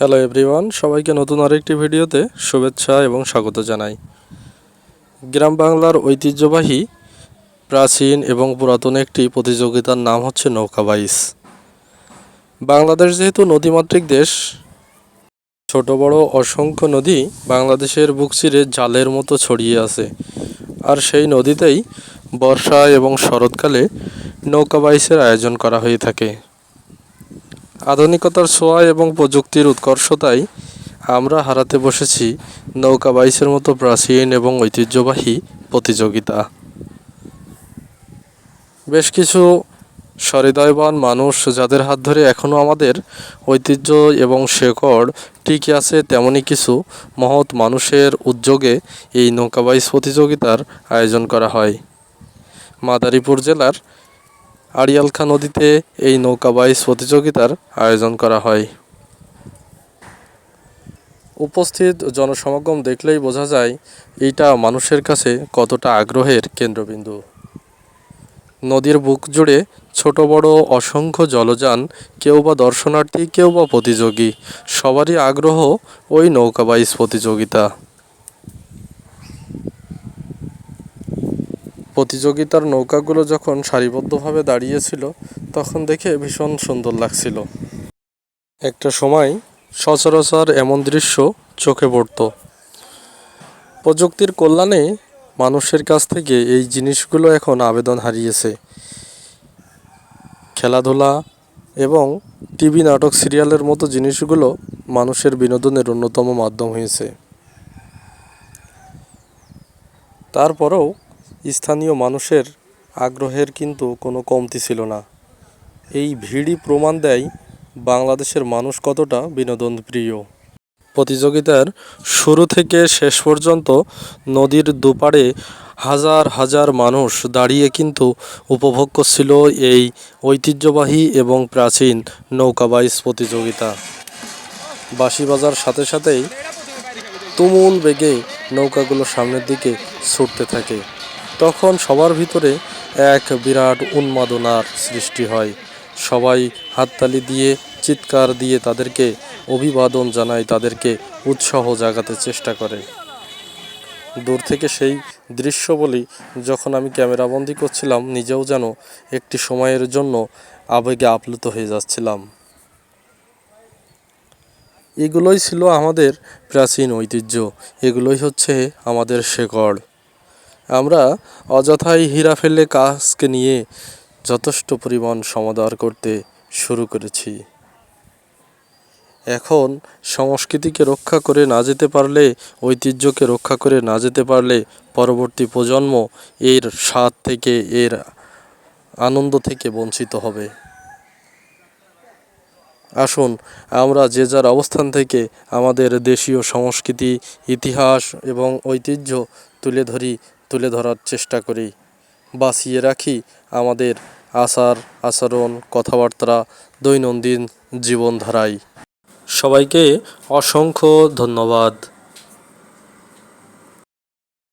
Hello everyone সবাইকে নতুন আরেকটি ভিডিওতে শুভেচ্ছা এবং স্বাগত জানাই। গ্রাম বাংলার ঐতিহ্যবাহী, প্রাচীন এবং পুরাতন একটি প্রতিযোগিতার নাম হচ্ছে নৌকা বাইস। বাংলাদেশ যেহেতু নদীমাতৃক দেশ, ছোট, বড়, অসংখ্য নদী বাংলাদেশের বুক চিরে জালের মতো ছড়িয়ে আছে। আর সেই নদীতেই বর্ষা এবং শরৎকালে নৌকা বাইসের আয়োজন করা হয়ে থাকে। আধুনিকতার ছোঁয়া এবং প্রযুক্তির উৎকর্ষতায় আমরা হারাতে বসেছি নৌকা বাইসের মতো প্রাচীন এবং ঐতিহ্যবাহী প্রতিযোগিতা। বেশ কিছু সহৃদয়বান মানুষ যাদের হাত ধরে এখনও আমাদের ঐতিহ্য এবং শেকড় টিকে আছে তেমনই কিছু মহৎ মানুষের উদ্যোগে এই নৌকা বাইস প্রতিযোগিতার আয়োজন করা হয়। মাদারীপুর জেলার আড়িয়ালখা নদীতে এই নৌকা বাইস প্রতিযোগিতার আয়োজন করা হয়। উপস্থিত জনসমাগম দেখলেই বোঝা যায়, এইটা মানুষের কাছে কতটা আগ্রহের কেন্দ্রবিন্দু। নদীর বুক জুড়ে ছোট বড় অসংখ্য জলযান, কেউ বা দর্শনার্থী, কেউ বা প্রতিযোগী, সবারই আগ্রহ ওই নৌকা বাইস প্রতিযোগিতা। প্রতিযোগিতার নৌকাগুলো যখন সারিবদ্ধভাবে দাঁড়িয়েছিল, তখন দেখে ভীষণ সুন্দর লাগছিল। একটা সময় সচরাচর এমন দৃশ্য চোখে পড়ত। প্রযুক্তির কল্যাণে মানুষের কাছ থেকে এই জিনিসগুলো এখন আবেদন হারিয়েছে। খেলাধুলা এবং টিভি নাটক, সিরিয়ালের মতো জিনিসগুলো মানুষের বিনোদনের অন্যতম মাধ্যম হয়েছে। তারপরেও স্থানীয় মানুষের আগ্রহের কিন্তু কোনো কমতি ছিল না। এই ভিড়ই প্রমাণ দেয় বাংলাদেশের মানুষ কতটা বিনোদন প্রিয় প্রতিযোগিতার শুরু থেকে শেষ পর্যন্ত নদীর দুপাড়ে হাজার হাজার মানুষ দাঁড়িয়ে কিন্তু উপভোগ করছিল এই ঐতিহ্যবাহী এবং প্রাচীন নৌকা বাইচ প্রতিযোগিতা। বাঁশি বাজার সাথে সাথেই তুমুল বেগে নৌকাগুলো সামনের দিকে ছুটতে থাকে। তখন সবার ভিতরে এক বিরাট উন্মাদনার সৃষ্টি হয়। সবাই হাততালি দিয়ে, চিৎকার দিয়ে তাদেরকে অভিবাদন জানায়, তাদেরকে উৎসাহ জাগাতে চেষ্টা করে। দূর থেকে সেই দৃশ্য বলি, যখন আমি ক্যামেরাবন্দি করছিলাম, নিজেও যেন একটি সময়ের জন্য আবেগে আপ্লুত হয়ে যাচ্ছিলাম। এগুলোই ছিল আমাদের প্রাচীন ঐতিহ্য। এগুলোই হচ্ছে আমাদের শেকড়। আমরা অযথাই হীরা ফেলে কাজকে নিয়ে যথেষ্ট পরিমাণ সমাদর করতে শুরু করেছি। এখন সংস্কৃতিকে রক্ষা করে না যেতে পারলে, ঐতিহ্যকে রক্ষা করে না যেতে পারলে পরবর্তী প্রজন্ম এর স্বাদ থেকে, এর আনন্দ থেকে বঞ্চিত হবে। আসুন, আমরা যে যার অবস্থান থেকে আমাদের দেশীয় সংস্কৃতি, ইতিহাস এবং ঐতিহ্য তুলে ধরি তুলে ধরার চেষ্টা করি, বাঁচিয়ে রাখি আমাদের আচার, আচরণ, কথাবার্তা, দৈনন্দিন জীবনধারায় সবাইকে অসংখ্য ধন্যবাদ।